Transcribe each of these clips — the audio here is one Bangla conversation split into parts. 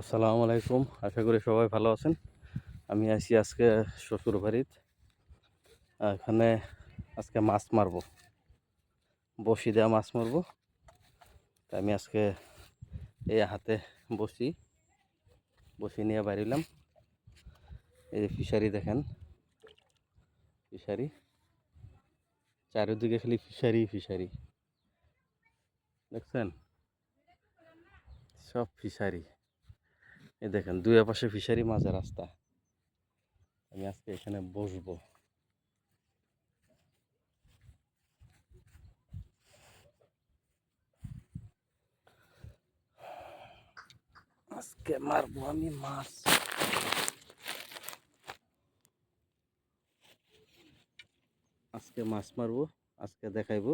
আসসালামু আলাইকুম। আশা করি সবাই ভালো আছেন। আমি আছি আজকে শ্বশুর বাড়িত এখানে আজকে মাছ মারবো। বসি দেওয়া মাছ মারবো। তাই আমি আজকে এই হাতে বসি। বসি নিয়ে বাড়িলাম এই ফিশারি দেখেন। ফিশারি। চারিদিকে খালি ফিশারি ফিশারি। দেখছেন? সব ফিশারি। এই দেখেন, দুই পাশে ফিশারি মাঝের রাস্তা। আমি আজকে এখানে বসবো। আজকে মারবো আমি মাছ। আজকে মাছ মারবো, আজকে দেখাইবো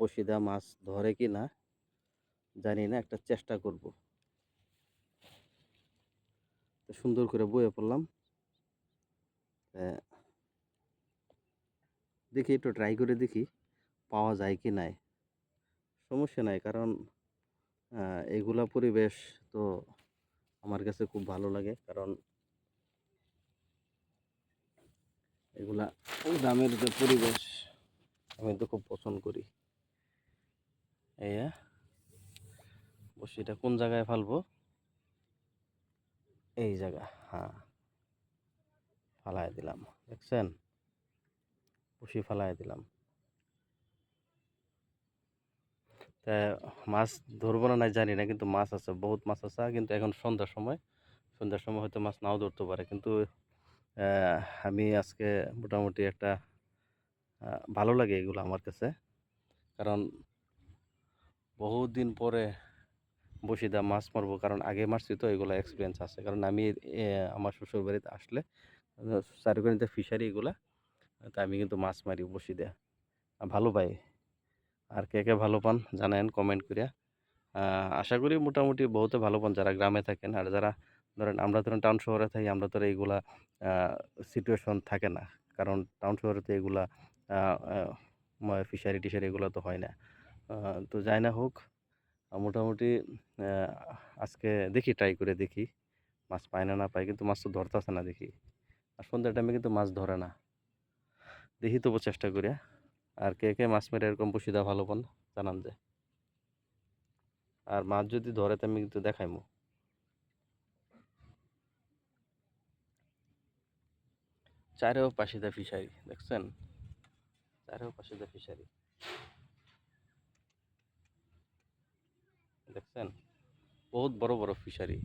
বসিদা মাছ ধরে কি না জানি না, একটা চেষ্টা করব। সুন্দর করে বয়ে পড়লাম। দেখি একটু ট্রাই করে দেখি পাওয়া যায় কি নাই। সমস্যা নাই কারণ এগুলা পরিবেশ তো আমার কাছে খুব ভালো লাগে কারণ এগুলা গ্রামের যে পরিবেশ আমি তো খুব পছন্দ করি। এই আহ, এটা কোন জায়গায় ফালবো? এই জায়গা হ্যাঁ। ফালাই দিলাম, দেখছেন? বসি ফালাই দিলাম। তা মাছ ধরবো না, নাই জানি না, কিন্তু মাছ আছে, বহুত মাছ আছে, কিন্তু এখন সন্ধ্যার সময়। সন্ধ্যার সময় হয়তো মাছ নাও ধরতে পারে, কিন্তু আমি আজকে মোটামুটি একটা ভালো লাগে এগুলো আমার কাছে। কারণ বহুত দিন পরে বসিদা মাছ মারবো, কারণ আগে মারছি তো, এগুলো এক্সপিরিয়েন্স আছে। কারণ আমি আমার শ্বশুর বাড়িতে আসলে চারুকানিতে ফিশারি এগুলা, তা আমি কিন্তু মাছ মারি বসিদা ভালো পাই। আর কে কে ভালো পান জানেন কমেন্ট করিয়া। আশা করি মোটামুটি বহুতে ভালো পান যারা গ্রামে থাকেন। আর যারা ধরেন, আমরা ধরেন টাউন শহরে থাকি, আমরা তো এইগুলা সিচুয়েশন থাকে না। কারণ টাউন শহরে তো এগুলা ফিশারি টিশারি এগুলো তো হয় না। তো যাই না হোক মোটামুটি আজকে দেখি ট্রাই করে দেখি। মাছ পায় না না পাই কিন্তু মাছ তো ধরতেছে না দেখি। আর সন্ধ্যার টাইমে কিন্তু মাছ ধরে না। দেখি তবু চেষ্টা করিয়া আর কে কে মাছ মেরে এরকম বসিদা ভালো পান জানান যে। আর মাছ যদি ধরে তো আমি কিন্তু দেখাইমু। চারেও পাশে দা ফিশারি, দেখছেন? চারেও পাশে দা ফিশারি। দেখছেন? বহুত বড় বড় ফিশারি